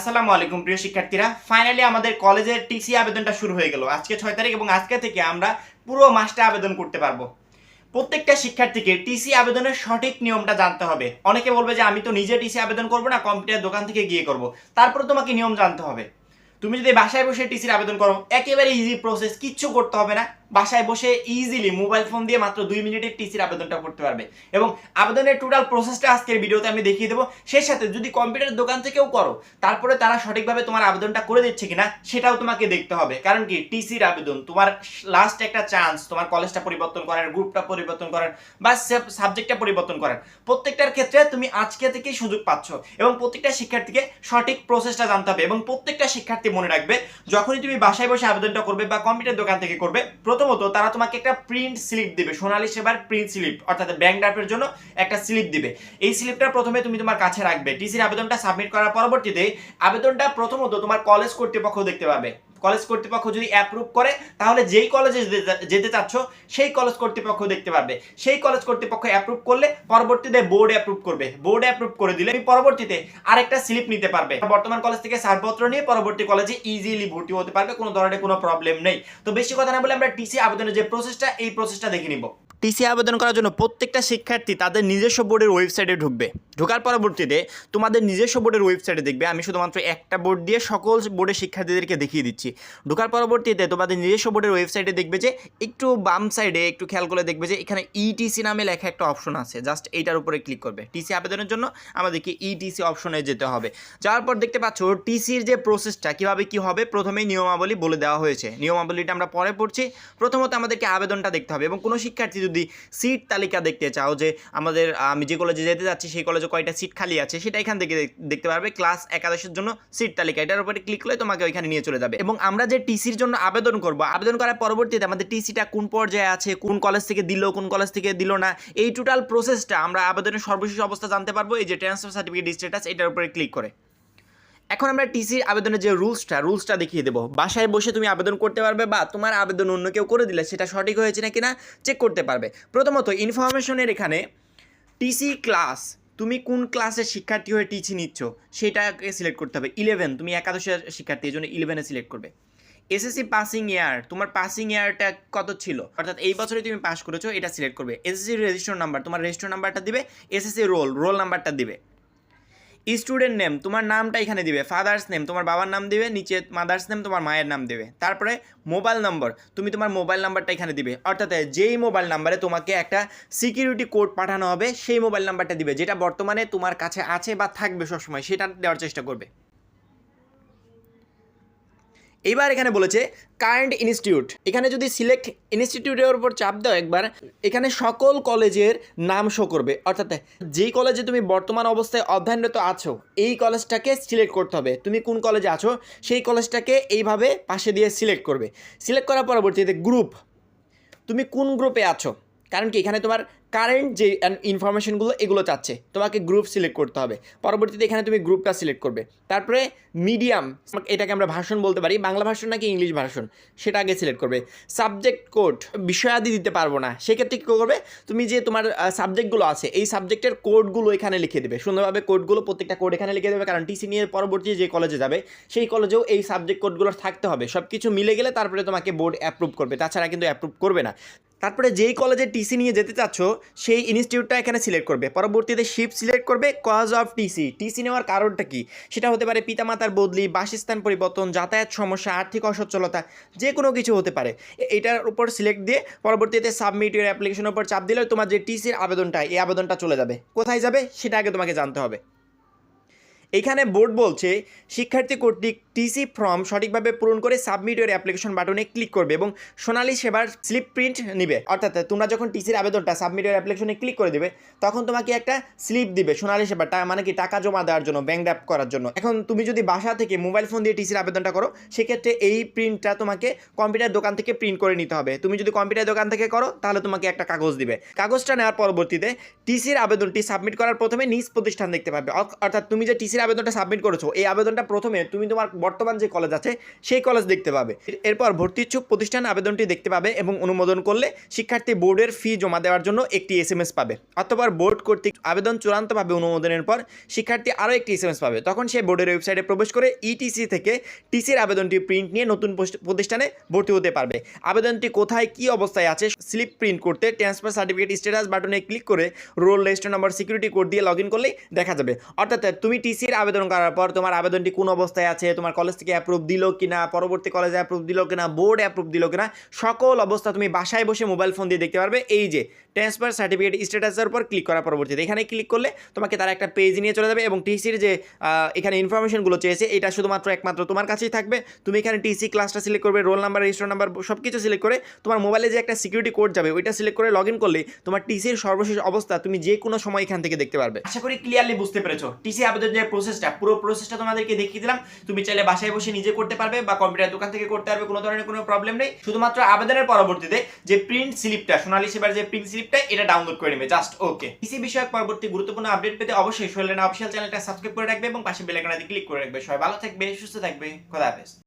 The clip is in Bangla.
আসসালামু আলাইকুম, প্রিয় শিক্ষার্থীরা। ফাইনালি আমাদের কলেজের টিসি আবেদনটা শুরু হয়ে গেল। আজকে ছয় তারিখ এবং আজকে থেকে আমরা পুরো মাসটা আবেদন করতে পারব। প্রত্যেকটা শিক্ষার্থীকে টিসি আবেদনের সঠিক নিয়মটা জানতে হবে। অনেকে বলবে যে, আমি তো নিজে টিসি আবেদন করব না কম্পিউটার দোকান থেকে গিয়ে করব। তারপরে তোমাকে নিয়ম জানতে হবে। তুমি যদি বাসায় বসে টিসির আবেদন করো, একেবারে ইজি প্রসেস কিচ্ছু করতে হবে না। বাসায় বসে ইজিলি মোবাইল ফোন দিয়ে মাত্র দুই মিনিটের টিসির আবেদনটা করতে পারবে। এবং আবেদনের টোটাল প্রসেসটা আজকের ভিডিওতে আমি দেখিয়ে দেবো। সেই সাথে যদি কম্পিউটার দোকান থেকেও করো, তারপরে তারা সঠিকভাবে তোমার আবেদনটা করে দিচ্ছে কিনা, সেটাও তোমাকে দেখতে হবে। কারণ কি? টিসির আবেদন, তোমার লাস্ট একটা চান্স তোমার কলেজটা পরিবর্তন করার গ্রুপটা পরিবর্তন করার, বা সাবজেক্টটা পরিবর্তন করার। প্রত্যেকটার ক্ষেত্রে তুমি আজকে থেকেই সুযোগ পাচ্ছ। এবং প্রত্যেকটা শিক্ষার্থীকে সঠিক প্রসেসটা জানতে হবে। এবং প্রত্যেকটা শিক্ষার্থী মনে রাখবে, যখনই তুমি বাসায় বসে আবেদনটা করবে বা কম্পিউটার দোকান থেকে করবে, প্রথমত তারা তোমাকে একটা প্রিন্ট স্লিপ দিবে, সোনালী সেবার প্রিন্ট স্লিপ অর্থাৎ ব্যাংক ড্রাফের জন্য একটা স্লিপ দিবে। এই স্লিপটা প্রথমে তুমি তোমার কাছে রাখবে। টিসির আবেদনটা সাবমিট করার পরবর্তীতে আবেদনটা প্রথমত তোমার কলেজ কর্তৃপক্ষ দেখতে পাবে। কলেজ কর্তৃপক্ষ যদি অ্যাপ্রুভ করে, তাহলে যেই কলেজে যেতে- চাচ্ছ, সেই কলেজ কর্তৃপক্ষ দেখতে পারবে। সেই কলেজ কর্তৃপক্ষ অ্যাপ্রুভ করলে পরবর্তীতে বোর্ড অ্যাপ্রুভ করবে। বোর্ড অ্যাপ্রুভ করে দিলে তুমি পরবর্তীতে আরেকটা স্লিপ নিতে পারবে। বর্তমান কলেজ থেকে ছাড়পত্র নিয়ে পরবর্তী কলেজে ইজিলি ভর্তি হতে পারবে, কোনো ধরনের কোনো প্রবলেম নেই। তো বেশি কথা না বলে আমরা টিসি আবেদনের যে প্রসেসটা এই প্রসেসটা দেখে নিব। টিসি আবেদন করার জন্য প্রত্যেকটা শিক্ষার্থী তাদের নিজস্ব বোর্ডের ওয়েবসাইটে ঢুকবে। ঢোকার পরবর্তীতে তোমাদের নিজস্ব বোর্ডের ওয়েবসাইটে দেখবে, আমি শুধুমাত্র একটা বোর্ড দিয়ে সকল বোর্ডের শিক্ষার্থীদেরকে দেখিয়ে দিচ্ছি। ঢোকার পরবর্তীতে তোমাদের নিজস্ব বোর্ডের ওয়েবসাইটে দেখবে যে, একটু বাম সাইডে একটু খেয়াল করে দেখবে যে, এখানে ইটিসি নামে লেখা একটা অপশন আছে। জাস্ট এইটার উপরে ক্লিক করবে। টিসি আবেদনের জন্য আমাদেরকে ইটিসি অপশনে যেতে হবে। যাওয়ার পর দেখতে পাচ্ছ, টিসির যে প্রসেসটা কীভাবে কি হবে, প্রথমেই নিয়মাবলী বলে দেওয়া হয়েছে। নিয়মাবলীটা আমরা পরে পড়ছি। প্রথমত আমাদেরকে আবেদনটা দেখতে হবে এবং কোনো শিক্ষার্থী যদি সিট তালিকা দেখতে চাও যে আমাদের, আমি যে কলেজে যেতে যাচ্ছি, সেই কলেজে কয়টা সিট খালি আছে, সেটা এখান থেকে দেখতে পারবে। ক্লাস একাদশের জন্য সিট তালিকা। এটার উপরে ক্লিক করলে তোমাকে ওইখানে নিয়ে চলে যাবে। এবং আমরা যে টিসির জন্য আবেদন করব, আবেদন করার পরবর্তীতে আমাদের টিসিটা কোন পর্যায়ে আছে, কোন কলেজ থেকে দিল, কোন কলেজ থেকে দিল না, এই টোটাল প্রসেসটা আমরা আবেদনের সর্বশেষ অবস্থা জানতে পারব। এই যে ট্রান্সফার সার্টিফিকেট স্ট্যাটাস এটার উপরে ক্লিক করে। এখন আমরা টিসির আবেদনের যে রুলসটা রুলসটা দেখিয়ে দেবো। বাসায় বসে তুমি আবেদন করতে পারবে বা তোমার আবেদন অন্য কেউ করে দিলে সেটা সঠিক হয়েছে না কিনা চেক করতে পারবে। প্রথমত ইনফরমেশনের এখানে টিসি ক্লাস তুমি কোন ক্লাসের শিক্ষার্থী হয়ে টিসি নিচ্ছ, সেটাকে সিলেক্ট করতে হবে। ইলেভেন তুমি একাদশের শিক্ষার্থী, এই জন্য ইলেভেনে সিলেক্ট করবে। এসএসসি পাসিং ইয়ার তোমার পাসিং ইয়ারটা কত ছিল? অর্থাৎ এই বছরে তুমি পাস করেছ, এটা সিলেক্ট করবে। এসএসসি রেজিস্টার নাম্বার তোমার রেজিস্টার নাম্বারটা দিবে এসএসসি রোল রোল নাম্বারটা দিবে। স্টুডেন্ট নেম তোমার নামটা এখানে দিবে ফাদার্স নেম তোমার বাবার নাম দিবে, নিচে মাদার্স নেম তোমার মায়ের নাম দেবে। তারপরে মোবাইল নম্বর তুমি তোমার মোবাইল নাম্বারটা এখানে দিবে। অর্থাৎ যেই মোবাইল নাম্বারে তোমাকে একটা সিকিউরিটি কোড পাঠানো হবে, সেই মোবাইল নাম্বারটা দিবে, যেটা বর্তমানে তোমার কাছে আছে বা থাকবে সবসময়, সেটা দেওয়ার চেষ্টা করবে। এইবার এখানে বলেছে কারেন্ট ইনস্টিটিউট এখানে যদি সিলেক্ট ইনস্টিটিউটের উপর চাপ দাও একবার, এখানে সকল কলেজের নাম শো করবে। অর্থাৎ যেই কলেজে তুমি বর্তমান অবস্থায় অধ্যয়নরত আছো, এই কলেজটাকে সিলেক্ট করতে হবে। তুমি কোন কলেজে আছো, সেই কলেজটাকে এইভাবে পাশে দিয়ে সিলেক্ট করবে। সিলেক্ট করার পরবর্তীতে গ্রুপ তুমি কোন গ্রুপে আছো? কারণ কি, এখানে তোমার কারেন্ট যে ইনফরমেশনগুলো এগুলো চাচ্ছে। তোমাকে গ্রুপ সিলেক্ট করতে হবে। পরবর্তীতে এখানে তুমি গ্রুপটা সিলেক্ট করবে। তারপরে মিডিয়াম এটাকে আমরা ভাষণ বলতে পারি। বাংলা ভাষণ নাকি ইংলিশ ভাষণ? সেটা আগে সিলেক্ট করবে। সাবজেক্ট কোড বিষয়াদি দিতে পারব না। সেক্ষেত্রে কী করবে? তুমি যে তোমার সাবজেক্টগুলো আছে, এই সাবজেক্টের কোডগুলো এখানে লিখে দেবে। সুন্দরভাবে কোডগুলো প্রত্যেকটা কোড এখানে লিখে দেবে। কারণ টিসি নিয়ে পরবর্তী যে কলেজে যাবে, সেই কলেজেও এই সাবজেক্ট কোডগুলো থাকতে হবে। সব কিছু মিলে গেলে তারপরে তোমাকে বোর্ড অ্যাপ্রুভ করবে। তাছাড়া কিন্তু অ্যাপ্রুভ করবে না। তারপরে যেই কলেজে টিসি নিয়ে যেতে চাচ্ছ, সেই ইনস্টিটিউটটা এখানে সিলেক্ট করবে। পরবর্তীতে শিফট সিলেক্ট করবে কজ অফ টিসি টিসি নেওয়ার কারণটা কি? সেটা হতে পারে পিতামাতার বদলি, বাসস্থান পরিবর্তন, যাতায়াত সমস্যা, আর্থিক অসচ্ছলতা যে কোনো কিছু হতে পারে। এটার উপর সিলেক্ট দিয়ে পরবর্তীতে সাবমিট এর অ্যাপ্লিকেশনের উপর চাপ দিলে তোমার যে টিসির আবেদনটা, এই আবেদনটা চলে যাবে। কোথায় যাবে? সেটা আগে তোমাকে জানতে হবে। এখানে বোর্ড বলছে, শিক্ষার্থী কর্তৃক টিসি ফর্ম সঠিকভাবে পূরণ করে সাবমিট এর অ্যাপ্লিকেশন বাটনে ক্লিক করবে এবং সোনালী সেবার স্লিপ প্রিন্ট নিবে। অর্থাৎ তোমরা যখন টিসির আবেদনটা সাবমিট এর অ্যাপ্লিকেশনে ক্লিক করে দেবে, তখন তোমাকে একটা স্লিপ দিবে সোনালী সেবার মানে কি টাকা জমা দেওয়ার জন্য ব্যাংক ড্রাফট করার জন্য। এখন তুমি যদি বাসা থেকে মোবাইল ফোন দিয়ে টিসির আবেদনটা করো, সেক্ষেত্রে এই প্রিন্টটা তোমাকে কম্পিউটার দোকান থেকে প্রিন্ট করে নিতে হবে। তুমি যদি কম্পিউটার দোকান থেকে করো, তাহলে তোমাকে একটা কাগজ দিবে। কাগজটা নেওয়ার পরবর্তীতে টিসির আবেদনটি সাবমিট করার প্রথমে নিজ প্রতিষ্ঠান দেখতে পাবে অর্থাৎ তুমি যে টিসির আবেদনটা সাবমিট করেছ, এই আবেদনটা প্রথমে তুমি তোমার বর্তমান যে কলেজ আছে, সেই কলেজ দেখতে পাবে। এরপর ভর্তি ইচ্ছুক প্রতিষ্ঠান আবেদনটি দেখতে পাবে এবং অনুমোদন করলে শিক্ষার্থী বোর্ডের ফি জমা দেওয়ার জন্য একটি এস এম এস পাবে। অথবা বোর্ড কর্তৃক আবেদন চূড়ান্তভাবে অনুমোদনের পর শিক্ষার্থী আরও একটি এস এম এস পাবে। তখন সে বোর্ডের ওয়েবসাইটে প্রবেশ করে ইটিসি থেকে টিসির আবেদনটি প্রিন্ট নিয়ে নতুন প্রতিষ্ঠানে ভর্তি হতে পারবে। আবেদনটি কোথায়, কি অবস্থায় আছে স্লিপ প্রিন্ট করতে ট্রান্সফার সার্টিফিকেট স্ট্যাটাস বাটনে ক্লিক করে roll register number security code দিয়ে লগ ইন করলেই দেখা যাবে। অর্থাৎ তুমি টিসির আবেদন করার পর তোমার আবেদনটি কোন অবস্থায় আছে, তোমার কলেজ থেকে অ্যাপ্রুভ দিল কিনা, পরবর্তী কলেজে অ্যাপ্রুভ দিল কিনা বোর্ড অ্যাপ্রুভ দিল কিনা, সকল অবস্থা তুমি বাসায় বসে মোবাইল ফোন দিয়ে দেখতে পারবে। এই যে ট্রান্সফার সার্টিফিকেট স্ট্যাটাসের উপর ক্লিক করার পরবর্তীতে। এখানে ক্লিক করলে তোমাকে তারা একটা পেজ নিয়ে চলে যাবে এবং টিসির যে এখানে ইনফরমেশনগুলো চেয়েছে, এটা শুধুমাত্র একমাত্র তোমার কাছেই থাকবে। তুমি এখানে টিসি ক্লাসটা সিলেক্ট করবে রোল নাম্বার রেজিস্টার নাম্বার সব কিছু সিলেক্ট করে তোমার মোবাইলে যে একটা সিকিউরিটি কোড যাবে, ওইটা সিলেক্ট করে লগ ইন করলে তোমার টিসির সর্বশেষ অবস্থা তুমি যে কোনো সময় এখান থেকে দেখতে পারবে। আশা করি ক্লিয়ারলি বুঝতে পেরেছ। টিসি আবেদন যে প্রসেসটা পুরো প্রসেসটা তোমাদেরকে দেখিয়ে দিলাম। তুমি চাইলে বাসায় বসে নিজে করতে পারবে বা কম্পিউটার দোকান থেকে করতে পারবে, কোনো ধরনের কোনো প্রবলেম নেই। শুধুমাত্র আবেদনের পরবর্তীতে যে প্রিন্ট স্লিপটা সোনালী সেবার যে প্রিন্ট স্লিপটা এটা ডাউনলোড করে নেবে জাস্ট ওকে কৃষি বিষয়ক পরবর্তী গুরুত্বপূর্ণ আপডেট পেতে অবশ্যই সোহেলেনা অফিসিয়াল চ্যানেলটা সাবস্ক্রাইব করে রাখবে এবং পাশে বেলাকানাতে ক্লিক করে রাখবে। সবাই ভালো থাকবে, সুস্থ থাকবে, খোদা হাফেজ।